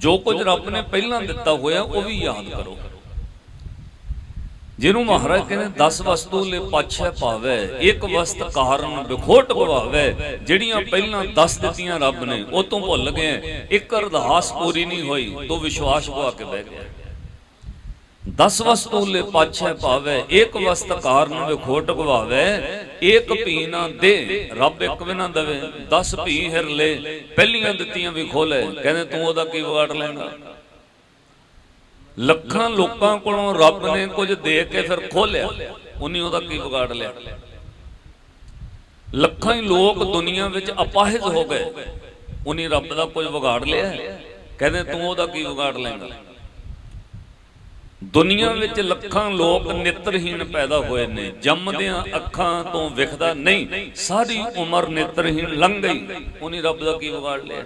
ਜੋ ਕੁਝ ਰੱਬ ਨੇ ਪਹਿਲਾਂ ਦਿੱਤਾ ਹੋਇਆ, ਉਹ ਵੀ ਯਾਦ ਕਰੋ। ਜਿਹਨੂੰ ਮਹਾਰਾਜ ਕਹਿੰਦੇ 10 ਵਸਤੂ ਲੈ ਪਾਛੈ ਪਾਵੇ, ਇੱਕ ਵਸਤ ਕਾਰਨ ਵਿਖੋਟ ਗਵਾਵੇ ਜਿਹੜੀਆਂ ਪਹਿਲਾਂ 10 ਦਿੱਤੀਆਂ ਰੱਬ ਨੇ, ਉਹ ਤੋਂ ਭੁੱਲ ਗਏ, ਇੱਕ ਅਰਦਾਸ ਪੂਰੀ ਨਹੀਂ ਹੋਈ, ਤੋ ਵਿਸ਼ਵਾਸ ਗਵਾ ਕੇ ਬਹਿ ਗਿਆ। 10 ਵਸਤੂ ਲੈ ਪਾਛੈ ਪਾਵੇ ਏਕ ਵਸਤ ਕਾਰਨ ਵਿਖੋਟ ਗਵਾਵੇ ਇੱਕ ਭੀ ਨਾ ਦੇ, ਰੱਬ ਇੱਕ ਵੀ ਨਾ ਦਵੇ 10 ਭੀ ਹਿਰ ਪਹਿਲੀਆਂ ਦਿੱਤੀਆਂ ਵੀ ਖੋਲੇ, ਕਹਿੰਦੇ ਤੂੰ ਉਹਦਾ ਕੀ ਵਿਗਾੜ ਲੈਣਾ ਲੱਖਾਂ ਲੋਕਾਂ ਕੋਲੋਂ ਰੱਬ ਨੇ ਕੁਝ ਦੇ ਕੇ ਫਿਰ ਖੋਲਿਆ, ਉਹਨੇ ਉਹਦਾ ਕੀ ਵਿਗਾੜ ਲਿਆ? ਲੱਖਾਂ ਹੀ ਲੋਕ ਦੁਨੀਆ ਵਿੱਚ ਅਪਾਹਿਜ ਹੋ ਗਏ, ਉਹਨੇ ਰੱਬ ਦਾ ਕੁਝ ਵਿਗਾੜ ਲਿਆ? ਕਹਿੰਦੇ ਤੂੰ ਉਹਦਾ ਕੀ ਵਿਗਾੜ ਲੈਣਾ ਦੁਨੀਆ ਵਿੱਚ ਲੱਖਾਂ ਲੋਕ ਨੇਤਰਹੀਣ ਪੈਦਾ ਹੋਏ ਨੇ, ਜੰਮਦਿਆਂ ਅੱਖਾਂ ਤੋਂ ਵਿਖਦਾ ਨਹੀਂ, ਸਾਰੀ ਉਮਰ ਨੇਤਰਹੀਣ ਲੰਘ ਗਈ। ਉਹਨੇ ਰੱਬ ਦਾ ਕੀ ਵਿਗਾੜ ਲਿਆ?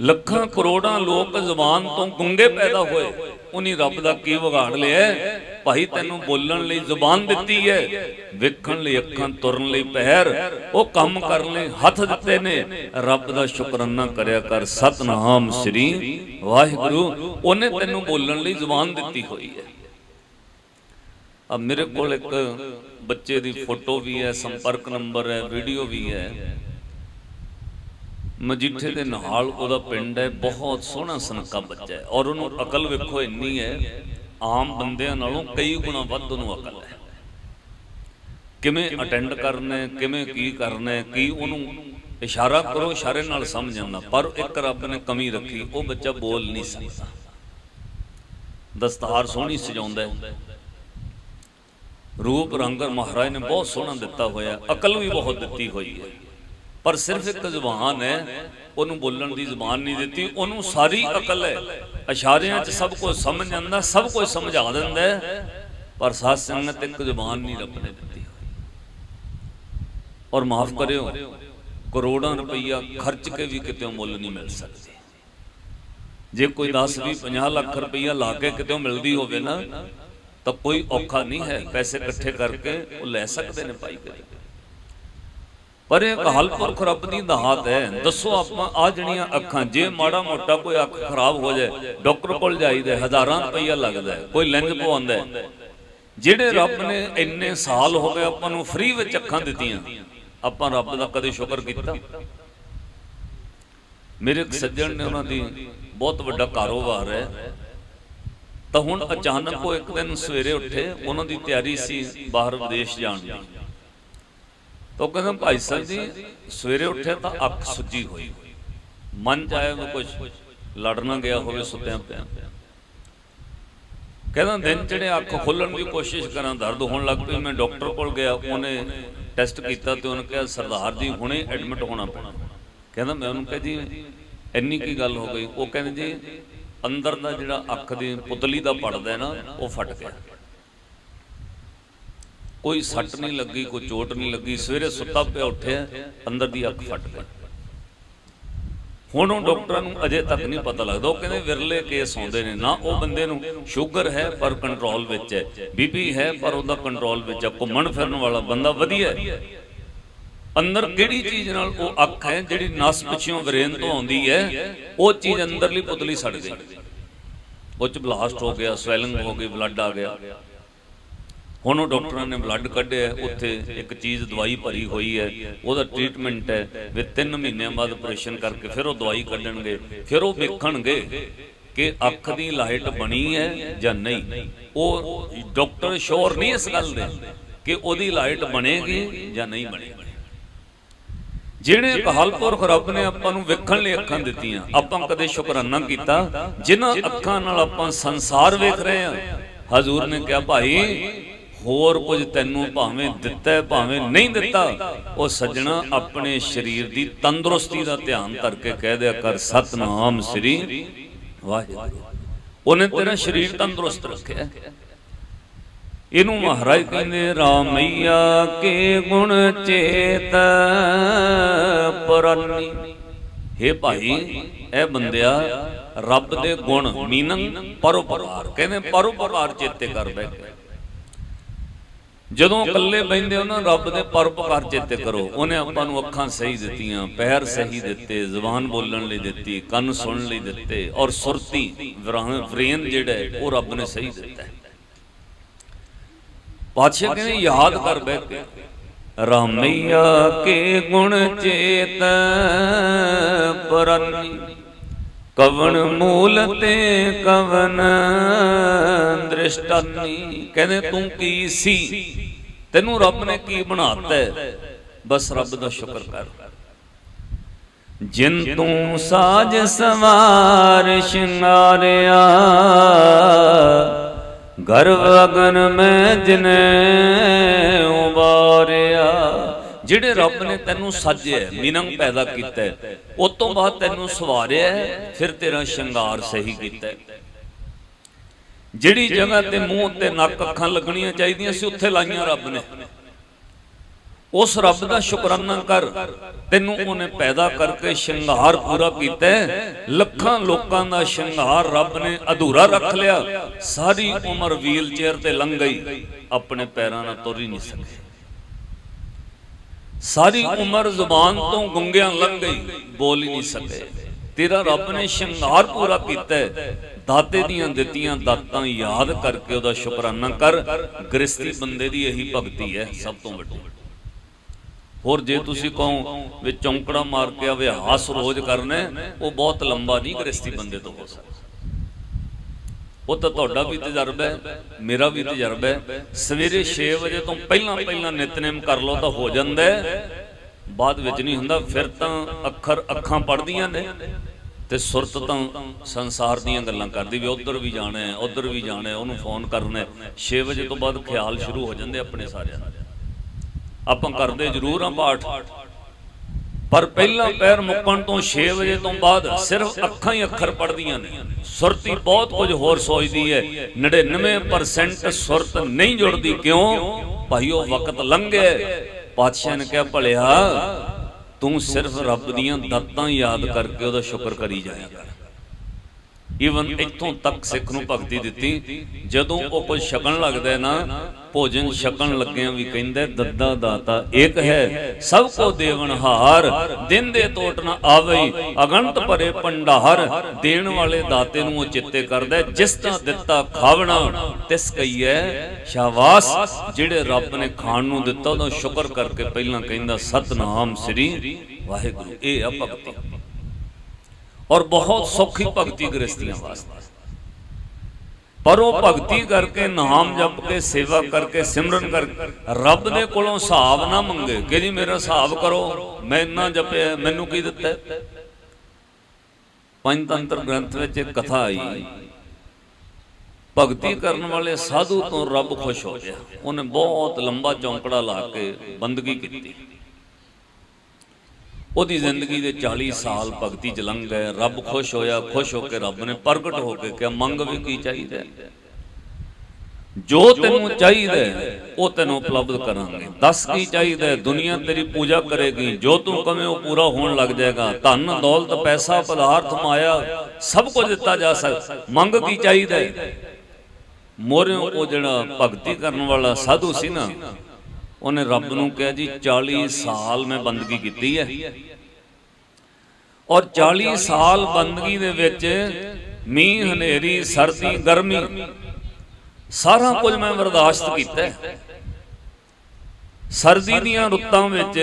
ਲੱਖਾਂ ਕਰੋੜਾਂ ਲੋਕ ਜ਼ੁਬਾਨ ਤੋਂ ਗੁੰਗੇ ਪੈਦਾ ਹੋਏ। ਉਹਨੇ ਰੱਬ ਦਾ ਕੀ ਵਿਗਾੜ ਲਿਆ? ਭਾਈ ਤੈਨੂੰ ਬੋਲਣ ਲਈ ਜ਼ੁਬਾਨ ਦਿੱਤੀ ਹੈ, ਵੇਖਣ ਲਈ ਅੱਖਾਂ ਤੁਰਨ ਲਈ ਪੈਰ ਉਹ ਕੰਮ ਕਰਨ ਲਈ ਹੱਥ ਦਿੱਤੇ ਨੇ। ਰੱਬ ਦਾ ਸ਼ੁਕਰਾਨਾ ਕਰਿਆ ਕਰ ਸਤਨਾਮ ਸ੍ਰੀ ਵਾਹਿਗੁਰੂ, ਉਹਨੇ ਤੈਨੂੰ ਬੋਲਣ ਲਈ ਜ਼ੁਬਾਨ ਦਿੱਤੀ ਹੋਈ ਹੈ। ਆ ਮੇਰੇ ਕੋਲ ਇੱਕ ਬੱਚੇ ਦੀ ਫੋਟੋ ਵੀ ਹੈ, ਸੰਪਰਕ ਨੰਬਰ ਹੈ, ਵੀਡੀਓ ਵੀ ਹੈ। ਮਜੀਠੇ ਦੇ ਨਾਲ ਉਹਦਾ ਪਿੰਡ ਹੈ, ਬਹੁਤ ਸੋਹਣਾ ਸੁਨੱਖਾ ਬੱਚਾ ਹੈ। ਔਰ ਉਹਨੂੰ ਅਕਲ ਵੇਖੋ ਇੰਨੀ ਹੈ, ਆਮ ਬੰਦਿਆਂ ਨਾਲੋਂ ਕਈ ਗੁਣਾ ਵੱਧ ਉਹਨੂੰ ਅਕਲ ਹੈ। ਕਿਵੇਂ ਅਟੈਂਡ ਕਰਨਾ ਕਿਵੇਂ ਕੀ ਕਰਨਾ ਕੀ ਉਹਨੂੰ ਇਸ਼ਾਰਾ ਕਰੋ, ਇਸ਼ਾਰੇ ਨਾਲ ਸਮਝ ਜਾਂਦਾ ਪਰ ਇੱਕ ਰੱਬ ਨੇ ਕਮੀ ਰੱਖੀ, ਉਹ ਬੱਚਾ ਬੋਲ ਨਹੀਂ ਸਕਦਾ। ਦਸਤਾਰ ਸੋਹਣੀ ਸਜਾਉਂਦਾ ਰੂਪ ਰੰਗ ਮਹਾਰਾਜ ਨੇ ਬਹੁਤ ਸੋਹਣਾ ਦਿੱਤਾ ਹੋਇਆ ਅਕਲ ਵੀ ਬਹੁਤ ਦਿੱਤੀ ਹੋਈ ਹੈ। ਪਰ ਸਿਰਫ ਇੱਕ ਜ਼ੁਬਾਨ ਹੈ, ਉਹਨੂੰ ਬੋਲਣ ਦੀ ਜ਼ੁਬਾਨ ਨਹੀਂ ਦਿੱਤੀ, ਉਹਨੂੰ ਸਾਰੀ ਅਕਲ ਹੈ। ਇਸ਼ਾਰਿਆਂ 'ਚ ਸਭ ਕੁਝ ਸਮਝ ਜਾਂਦਾ, ਸਭ ਕੁਝ ਸਮਝਾ ਦਿੰਦਾ ਪਰ ਸਾਧ ਸੰਗਤ ਇੱਕ ਜ਼ੁਬਾਨ ਨਹੀਂ ਰੱਬ ਨੇ ਦਿੱਤੀ। ਔਰ ਮਾਫ ਕਰਿਓ, ਕਰੋੜਾਂ ਰੁਪਈਆ ਖਰਚ ਕੇ ਵੀ ਕਿਤੇ ਮੁੱਲ ਨਹੀਂ ਮਿਲ ਸਕਦੇ। ਜੇ ਕੋਈ 10 20 50 ਲੱਖ ਰੁਪਈਆ ਲਾ ਕੇ ਕਿਤੇ ਮਿਲਦੀ ਹੋਵੇ ਨਾ, ਤਾਂ ਕੋਈ ਔਖਾ ਨਹੀਂ ਹੈ, ਪੈਸੇ ਇਕੱਠੇ ਕਰਕੇ ਉਹ ਲੈ ਸਕਦੇ ਨੇ ਭਾਈ ਕਰੇ ਪਰ ਇਹ ਹਲਪੁਰਖ ਰੱਬ ਦੀ ਦਾਤ ਹੈ। ਦੱਸੋ ਆਪਾਂ ਆ ਜਿਹੜੀਆਂ ਅੱਖਾਂ ਜੇ ਮਾੜਾ ਮੋਟਾ ਕੋਈ ਅੱਖ ਖਰਾਬ ਹੋ ਜਾਏ ਡਾਕਟਰ ਕੋਲ ਜਾਈਦਾ ਹਜ਼ਾਰਾਂ ਰੁਪਈਆ ਲੱਗਦਾ ਕੋਈ ਲੈਂਜ ਪਵਾਉਂਦਾ। ਜਿਹੜੇ ਰੱਬ ਨੇ ਇੰਨੇ ਸਾਲ ਹੋ ਗਏ ਆਪਾਂ ਨੂੰ ਫ੍ਰੀ ਵਿੱਚ ਅੱਖਾਂ ਦਿੱਤੀਆਂ। ਆਪਾਂ ਰੱਬ ਦਾ ਕਦੇ ਸ਼ੁਕਰ ਕੀਤਾ। ਮੇਰੇ ਇੱਕ ਸੱਜਣ ਨੇ ਉਹਨਾਂ ਦੀ ਬਹੁਤ ਵੱਡਾ ਕਾਰੋਬਾਰ ਹੈ। ਤਾਂ ਹੁਣ ਅਚਾਨਕ ਉਹ ਇੱਕ ਦਿਨ ਸਵੇਰੇ ਉੱਠੇ ਉਹਨਾਂ ਦੀ ਤਿਆਰੀ ਸੀ ਬਾਹਰ ਵਿਦੇਸ਼ ਜਾਣ ਦੀ। ਤਾਂ ਉਹ ਕਹਿੰਦਾ ਭਾਈ ਸਾਹਿਬ ਜੀ, ਸਵੇਰੇ ਉੱਠਿਆ ਤਾਂ ਅੱਖ ਸੁੱਜੀ ਹੋਈ। ਮਨ ਚ ਆਇਆ ਵੀ ਕੁਝ ਲੜਨਾ ਗਿਆ ਹੋਵੇ ਸੁੱਤਿਆਂ ਪਿਆ। ਕਹਿੰਦਾ ਦਿਨ ਚੜੇ ਅੱਖ ਖੋਲਣ ਦੀ ਕੋਸ਼ਿਸ਼ ਕਰਾਂ, ਦਰਦ ਹੋਣ ਲੱਗ ਪਈ, ਮੈਂ ਡਾਕਟਰ ਕੋਲ ਗਿਆ, ਉਹਨੇ ਟੈਸਟ ਕੀਤਾ ਤੇ ਉਹਨੇ ਕਿਹਾ ਸਰਦਾਰ ਜੀ, ਹੁਣੇ ਐਡਮਿਟ ਹੋਣਾ ਪੈਣਾ। ਕਹਿੰਦਾ ਮੈਂ ਉਹਨੂੰ ਕਿਹਾ ਜੀ, ਇੰਨੀ ਕੀ ਗੱਲ ਹੋ ਗਈ? ਉਹ ਕਹਿੰਦੇ ਜੀ, ਅੰਦਰ ਦਾ ਜਿਹੜਾ ਅੱਖ ਦੀ ਪੁਤਲੀ ਦਾ ਪੜਦਾ ਹੈ ਨਾ, ਉਹ ਫਟ ਗਿਆ। ਕੋਈ ਸੱਟ ਨਹੀਂ ਲੱਗੀ, ਕੋਈ ਚੋਟ ਨਹੀਂ ਲੱਗੀ, ਸਵੇਰੇ ਸੁੱਤਾ ਪਿਆ ਉੱਠਿਆ, ਅੰਦਰ ਦੀ ਅੱਖ ਫਟ ਗਈ। ਹੁਣ ਉਹ ਡਾਕਟਰਾਂ ਨੂੰ ਅਜੇ ਤੱਕ ਨਹੀਂ ਪਤਾ ਲੱਗਦਾ। ਉਹ ਕਹਿੰਦੇ ਵਿਰਲੇ ਕੇਸ ਆਉਂਦੇ ਨੇ। ਨਾ ਉਹ ਬੰਦੇ ਨੂੰ ਸ਼ੂਗਰ ਹੈ, ਪਰ ਕੰਟਰੋਲ ਵਿੱਚ ਹੈ। ਬੀਪੀ ਹੈ, ਪਰ ਉਹਦਾ ਕੰਟਰੋਲ ਵਿੱਚ ਹੈ। ਘੁੰਮਣ ਫਿਰਨ ਵਾਲਾ ਬੰਦਾ ਵਧੀਆ ਹੈ। ਅੰਦਰ ਕਿਹੜੀ ਚੀਜ਼ ਨਾਲ ਉਹ ਅੱਖ ਹੈ, ਜਿਹੜੀ ਨਸ ਪਿਛਿਓਂ ਬ੍ਰੇਨ ਤੋਂ ਆਉਂਦੀ ਹੈ, ਉਹ ਚੀਜ਼ ਅੰਦਰਲੀ ਪੁਤਲੀ ਸੜ ਗਈ। ਉਹ ਚ ਬਲਾਸਟ ਹੋ ਗਿਆ, ਸਵੈਲਿੰਗ ਹੋ ਗਈ, ਬਲੱਡ ਆ ਗਿਆ। ਹੁਣ ਉਹ ਡਾਕਟਰਾਂ ਨੇ ਬਲੱਡ ਕੱਢਿਆ, ਉੱਥੇ ਇੱਕ ਚੀਜ਼ ਦਵਾਈ ਭਰੀ ਹੋਈ ਹੈ, ਉਹਦਾ ਟ੍ਰੀਟਮੈਂਟ ਹੈ ਵੀ 3 ਮਹੀਨਿਆਂ ਬਾਅਦ ਆਪਰੇਸ਼ਨ ਕਰਕੇ ਫਿਰ ਉਹ ਦਵਾਈ ਕੱਢਣਗੇ, ਫਿਰ ਉਹ ਵੇਖਣਗੇ ਕਿ ਅੱਖ ਦੀ ਲਾਈਟ ਬਣੀ ਹੈ ਜਾਂ ਨਹੀਂ। ਉਹ ਡਾਕਟਰ ਸ਼ੋਰ ਨਹੀਂ ਇਸ ਗੱਲ ਦੇ ਕਿ ਉਹਦੀ ਲਾਈਟ ਬਣੇਗੀ ਜਾਂ ਨਹੀਂ ਬਣੇਗੀ। ਜਿਹੜੇ ਕਹਲਪੁਰਖ ਰੱਬ ਨੇ ਆਪਾਂ ਨੂੰ ਵੇਖਣ ਲਈ ਅੱਖਾਂ ਦਿੱਤੀਆਂ, ਆਪਾਂ ਕਦੇ ਸ਼ੁਕਰਾਨਾ ਕੀਤਾ, ਜਿਨ੍ਹਾਂ ਅੱਖਾਂ ਨਾਲ ਆਪਾਂ ਸੰਸਾਰ ਵੇਖ ਰਹੇ ਹਾਂ। ਹਜ਼ੂਰ ਨੇ ਕਿਹਾ, ਭਾਈ ਹੋਰ ਕੁਝ ਤੈਨੂੰ ਭਾਵੇਂ ਦਿੱਤਾ ਭਾਵੇਂ ਨਹੀਂ ਦਿੱਤਾ, ਉਹ ਸੱਜਣਾ ਆਪਣੇ ਸਰੀਰ ਦੀ ਤੰਦਰੁਸਤੀ ਦਾ ਧਿਆਨ ਕਰਕੇ ਕਹਿ ਦਿਆ ਕਰ, ਸਤਨਾਮ ਸ੍ਰੀ ਵਾਹਿਗੁਰੂ। ਉਹਨੇ ਤੇਰਾ ਸਰੀਰ ਤੰਦਰੁਸਤ ਰੱਖਿਆ। ਇਹਨੂੰ ਮਹਾਰਾਜ ਕਹਿੰਦੇ, ਰਾਮਈਆ ਕੇ ਗੁਣ ਚੇਤ ਪਰਨੀ। हे ਭਾਈ, ਇਹ ਬੰਦਿਆ ਰੱਬ ਦੇ ਗੁਣ ਮੀਨੰ ਪਰਉਪਕਾਰ, ਕਹਿੰਦੇ ਪਰਉਪਕਾਰ ਚੇਤੇ ਕਰ ਬੈਠ ਜਦੋਂ ਇਕੱਲੇ ਬੈੰਦੇ ਹੋ ਰੱਬ ਦੇ ਪਰਉਪਕਾਰ ਚੇਤੇ ਕਰੋ ਉਹਨੇ ਆਪਾਂ ਨੂੰ ਅੱਖਾਂ ਸਹੀ ਦਿੱਤੀਆਂ ਪੈਰ ਸਹੀ ਦਿੱਤੇ ਜ਼ੁਬਾਨ ਬੋਲਣ ਲਈ ਦਿੱਤੀ ਕੰਨ ਸੁਣਨ ਲਈ ਦਿੱਤੇ ਔਰ ਸੁਰਤੀ ਬ੍ਰੇਨ ਜਿਹੜਾ ਹੈ, ਉਹ ਰੱਬ ਨੇ ਸਹੀ ਦਿੱਤਾ ਪਾਤਸ਼ਾਹ ਕਹਿੰਦੇ ਯਾਦ ਕਰ ਬਹਿ ਕੇ ਰਾਮਈਆ ਕੇ ਗੁਣ ਚੇਤ ਪਰਨੀ। ਕਵਨ ਮੂਲ ਤੇ ਕਵਨ ਦ੍ਰਿਸ਼ਟਨੀ ਕਹਿੰਦੇ, ਤੂੰ ਕੀ ਸੀ? ਤੈਨੂੰ ਰੱਬ ਨੇ ਕੀ ਬਣਾਤਾ ਬਸ ਰੱਬ ਦਾ ਸ਼ੁਕਰ ਕਰ। ਜਿਨ ਤੂੰ ਸਾਜ ਸਵਾਰ ਸ਼ਿੰਗਾਰਿਆ, ਗਰਵ ਅਗਨ ਮੈਂ ਜਿਨੇ ਉਬਾਰਿਆ। ਜਿਹੜੇ ਰੱਬ ਨੇ ਤੈਨੂੰ ਸਾਜਿਆ ਮੀਨੰਗ ਪੈਦਾ ਕੀਤਾ ਹੈ, ਉਸ ਤੋਂ ਬਾਅਦ ਤੈਨੂੰ ਸਵਾਰਿਆ ਫਿਰ ਤੇਰਾ ਸ਼ਿੰਗਾਰ ਸਹੀ ਕੀਤਾ। ਜਿਹੜੀ ਜਗ੍ਹਾ ਤੇ ਮੂੰਹ ਤੇ ਨੱਕ ਅੱਖਾਂ ਲੱਗਣੀਆਂ ਚਾਹੀਦੀਆਂ ਸੀ ਉੱਥੇ ਲਾਈਆਂ ਰੱਬ ਨੇ। ਉਸ ਰੱਬ ਦਾ ਸ਼ੁਕਰਾਨਾ ਕਰ ਤੈਨੂੰ ਉਹਨੇ ਪੈਦਾ ਕਰਕੇ ਸ਼ਿੰਗਾਰ ਪੂਰਾ ਕੀਤਾ। ਲੱਖਾਂ ਲੋਕਾਂ ਦਾ ਸ਼ਿੰਗਾਰ ਰੱਬ ਨੇ ਅਧੂਰਾ ਰੱਖ ਲਿਆ। ਸਾਰੀ ਉਮਰ ਵੀਲ ਚੇਅਰ ਤੇ ਲੰਘ ਗਈ। ਆਪਣੇ ਪੈਰਾਂ ਨਾਲ ਤੁਰ ਹੀ ਨਹੀਂ ਸਕੇ ਸਾਰੀ ਉਮਰ ਜ਼ੁਬਾਨ ਤੋਂ ਗੁੰਗਿਆਂ ਲੰਘ ਗਈ ਬੋਲ ਹੀ ਨਹੀਂ ਸਕੇ। ਤੇਰਾ ਰੱਬ ਨੇ ਸ਼ਿੰਗਾਰ ਪੂਰਾ ਕੀਤਾ। ਦਾਤੇ ਦੀਆਂ ਦਿੱਤੀਆਂ ਦਾਤਾਂ ਯਾਦ ਕਰਕੇ ਉਹਦਾ ਸ਼ੁਕਰਾਨਾ ਕਰ। ਗ੍ਰਸਤੀ ਬੰਦੇ ਦੀ ਇਹੀ ਭਗਤੀ ਹੈ ਸਭ ਤੋਂ ਵੱਡੀ। ਹੋਰ ਜੇ ਤੁਸੀਂ ਕਹੋ ਵੀ ਚੌਂਕੜਾ ਮਾਰ ਕੇ ਅਭਿਆਸ ਰੋਜ਼ ਕਰਨਾ ਉਹ ਬਹੁਤ ਲੰਬਾ ਨਹੀਂ ਗ੍ਰਸਤੀ ਬੰਦੇ ਤੋਂ ਹੋ ਸਕਦਾ। ਉਹ ਤਾਂ ਤੁਹਾਡਾ ਵੀ ਤਜਰਬਾ ਹੈ, ਮੇਰਾ ਵੀ ਤਜਰਬਾ ਹੈ। ਸਵੇਰੇ 6 ਵਜੇ ਤੋਂ ਪਹਿਲਾਂ ਪਹਿਲਾਂ ਨਿਤਨੇਮ ਕਰ ਲਓ ਤਾਂ ਹੋ ਜਾਂਦਾ ਬਾਅਦ ਵਿੱਚ ਨਹੀਂ ਹੁੰਦਾ, ਫਿਰ ਤਾਂ ਅੱਖਰ ਅੱਖਾਂ ਪੜਦੀਆਂ ਨੇ ਤੇ ਸੁਰਤ ਤਾਂ ਸੰਸਾਰ ਦੀਆਂ ਗੱਲਾਂ ਕਰਦੀ ਵੀ ਉਧਰ ਵੀ ਜਾਣਾ ਹੈ, ਉਧਰ ਵੀ ਜਾਣਾ ਹੈ, ਉਹਨੂੰ ਫੋਨ ਕਰਨਾ ਹੈ। 6 ਵਜੇ ਤੋਂ ਬਾਅਦ ਖਿਆਲ ਸ਼ੁਰੂ ਹੋ ਜਾਂਦੇ ਆਪਣੇ ਸਾਰਿਆਂ ਆਪਾਂ ਕਰਦੇ ਜ਼ਰੂਰ ਆ ਪਾਠ। ਪਰ ਪਹਿਲਾ ਪੈਰ ਮੁੱਕਣ ਤੋਂ 6 ਵਜੇ ਤੋਂ ਬਾਅਦ ਸਿਰਫ ਅੱਖਾਂ ਹੀ ਅੱਖਰ ਪੜਦੀਆਂ ਨੇ। ਸੁਰਤੀ ਬਹੁਤ ਕੁਝ ਹੋਰ ਸੋਚਦੀ ਹੈ। 99% ਸੁਰਤ ਨਹੀਂ ਜੁੜਦੀ। ਕਿਉਂ? ਭਾਈ, ਉਹ ਵਕਤ ਲੰਘੇ ਪਾਤਸ਼ਾਹ ਨੇ ਕਿਹਾ, ਭਲਿਆ, ਤੂੰ ਸਿਰਫ ਰੱਬ ਦੀਆਂ ਦਾਤਾਂ ਯਾਦ ਕਰਕੇ ਉਹਦਾ ਸ਼ੁਕਰ ਕਰੀ ਜਾਇਆ ਕਰ। ਈਵਨ ਇੱਥੋਂ ਤੱਕ ਸਿੱਖ ਨੂੰ ਭਗਤੀ ਦਿੱਤੀ, ਜਦੋਂ ਉਹ ਕੁਝ ਛਕਣ ਲੱਗਦਾ ਹੈ ਨਾ, ਭੋਜਨ ਛਕਣ ਲੱਗਿਆਂ ਵੀ ਕਹਿੰਦਾ ਦੱਦਾ ਦਾਤਾ ਇੱਕ ਹੈ ਸਭ ਕੋ ਦੇਵਨ ਹਾਰ, ਦਿਨ ਦੇ ਟੋਟ ਨਾ ਆਵੇ ਅਗੰਤ ਭਰੇ ਭੰਡਾਰ, ਦੇਣ ਵਾਲੇ ਦਾਤੇ ਨੂੰ ਉਹ ਚਿੱਤੇ ਕਰਦਾ ਜਿਸ ਦਾ ਦਿੱਤਾ ਖਾਵਣਾ, ਤਿਸ ਕਈਐ ਸ਼ਾਬਾਸ਼, ਜਿਹੜੇ ਰੱਬ ਨੇ ਖਾਣ ਨੂੰ ਦਿੱਤਾ, ਉਹਦਾ ਸ਼ੁਕਰ ਕਰਕੇ ਪਹਿਲਾਂ ਕਹਿੰਦਾ, ਸਤਨਾਮ ਸ੍ਰੀ ਵਾਹਿਗੁਰੂ, ਇਹ ਆ ਭਗਤੀ। ਔਰ ਬਹੁਤ ਸੌਖੀ ਭਗਤੀ ਗ੍ਰਸਤੀਆਂ ਵਾਸਤੇ। ਪਰ ਉਹ ਭਗਤੀ ਕਰਕੇ ਨਾਮ ਜਪ ਕੇ, ਸੇਵਾ ਕਰਕੇ, ਸਿਮਰਨ ਕਰਕੇ ਰੱਬ ਦੇ ਕੋਲੋਂ ਹਿਸਾਬ ਨਾ ਮੰਗੇ ਕਿ ਜੀ ਮੇਰਾ ਹਿਸਾਬ ਕਰੋ, ਮੈਂ ਇੰਨਾ ਜਪਿਆ, ਮੈਨੂੰ ਕੀ ਦਿੱਤਾ? ਪੰਚਤੰਤਰ ਗ੍ਰੰਥ ਵਿੱਚ ਇੱਕ ਕਥਾ ਆਈ, ਭਗਤੀ ਕਰਨ ਵਾਲੇ ਸਾਧੂ ਤੋਂ ਰੱਬ ਖੁਸ਼ ਹੋ ਗਿਆ। ਉਹਨੇ ਬਹੁਤ ਲੰਬਾ ਚੌਂਕੜਾ ਲਾ ਕੇ ਬੰਦਗੀ ਕੀਤੀ। ਉਹਦੀ ਜ਼ਿੰਦਗੀ ਦੇ 40 ਸਾਲ ਭਗਤੀ ਚ ਲੰਘ ਗਏ, ਰੱਬ ਖੁਸ਼ ਹੋਇਆ, ਖੁਸ਼ ਹੋ ਕੇ ਰੱਬ ਨੇ ਪ੍ਰਗਟ ਹੋ ਕੇ ਕਿਹਾ, ਮੰਗ ਵੀ ਕੀ ਚਾਹੀਦਾ ਜੋ ਤੈਨੂੰ ਚਾਹੀਦਾ ਉਹ ਤੈਨੂੰ ਉਪਲਬਧ ਕਰਾਂਗੇ। ਦੱਸ ਕੀ ਚਾਹੀਦਾ ਦੁਨੀਆ ਤੇਰੀ ਪੂਜਾ ਕਰੇਗੀ। ਜੋ ਤੂੰ ਕਵੇਂ ਉਹ ਪੂਰਾ ਹੋਣ ਲੱਗ ਜਾਏਗਾ। ਧਨ, ਦੌਲਤ, ਪੈਸਾ, ਪਦਾਰਥ, ਮਾਇਆ, ਸਭ ਕੁਝ ਦਿੱਤਾ ਜਾ ਸਕਦਾ ਮੰਗ ਕੀ ਚਾਹੀਦਾ ਹੈ? ਮੋਰਿਓ, ਉਹ ਜਿਹੜਾ ਭਗਤੀ ਕਰਨ ਵਾਲਾ ਸਾਧੂ ਸੀ ਨਾ ਉਹਨੇ ਰੱਬ ਨੂੰ ਕਿਹਾ ਜੀ 40 ਸਾਲ ਮੈਂ ਬੰਦਗੀ ਕੀਤੀ ਹੈ। ਔਰ 40 ਸਾਲ ਬੰਦਗੀ ਦੇ ਵਿੱਚ ਮੀਂਹ, ਹਨੇਰੀ, ਸਰਦੀ, ਗਰਮੀ, ਸਾਰਾ ਕੁਝ ਮੈਂ ਬਰਦਾਸ਼ਤ ਕੀਤਾ ਸਰਦੀ ਦੀਆਂ ਰੁੱਤਾਂ ਵਿੱਚ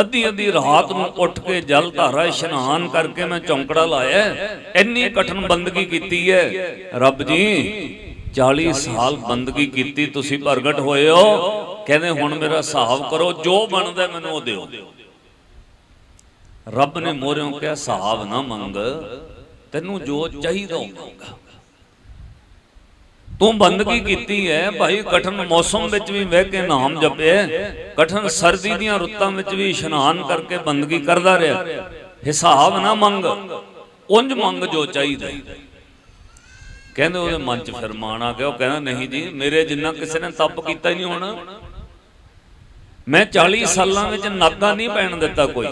ਅੱਧੀ ਅੱਧੀ ਰਾਤ ਨੂੰ ਉੱਠ ਕੇ ਜਲ ਧਾਰਾ ਇਸ਼ਨਾਨ ਕਰਕੇ ਮੈਂ ਚੌਂਕੜਾ ਲਾਇਆ ਇੰਨੀ ਕਠਨ ਬੰਦਗੀ ਕੀਤੀ ਹੈ। ਰੱਬ ਜੀ 40 ਸਾਲ ਬੰਦਗੀ ਕੀਤੀ ਤੁਸੀਂ ਪ੍ਰਗਟ ਹੋਏ ਹੋ। ਕਹਿੰਦੇ ਹੁਣ ਮੇਰਾ ਹਿਸਾਬ ਕਰੋ, ਜੋ ਬਣਦਾ ਮੈਨੂੰ ਉਹ ਦਿਓ। ਰੱਬ ਨੇ ਮੋਰਿਓਂ ਕਿਹਾ, ਹਿਸਾਬ ਨਾ ਮੰਗ, ਤੈਨੂੰ ਜੋ ਚਾਹੀਦਾ ਉਹ ਤੂੰ ਬੰਦਗੀ ਕੀਤੀ ਹੈ? ਭਾਈ, ਕਠਨ ਮੌਸਮ ਵਿੱਚ ਵੀ ਬਹਿ ਕੇ ਨਾਮ ਜਪਿਆ ਕਠਨ ਸਰਦੀ ਦੀਆਂ ਰੁੱਤਾਂ ਵਿੱਚ ਵੀ ਇਸ਼ਨਾਨ ਕਰਕੇ ਬੰਦਗੀ ਕਰਦਾ ਰਿਹਾ। ਹਿਸਾਬ ਨਾ ਮੰਗ, ਉਂਝ ਮੰਗ ਜੋ ਚਾਹੀਦਾ। ਕਹਿੰਦੇ ਉਹਦੇ ਮਨ 'ਚ ਫਿਰ ਮਾਣ ਆ ਗਿਆ। ਉਹ ਕਹਿੰਦਾ, ਨਹੀਂ ਜੀ, ਮੇਰੇ ਜਿੰਨਾ ਕਿਸੇ ਨੇ ਤਪ ਕੀਤਾ ਹੀ ਨਹੀਂ ਹੋਣਾ। ਮੈਂ 40 ਸਾਲਾਂ ਵਿੱਚ ਨਾਗਾ ਨਹੀਂ ਪੈਣ ਦਿੱਤਾ ਕੋਈ।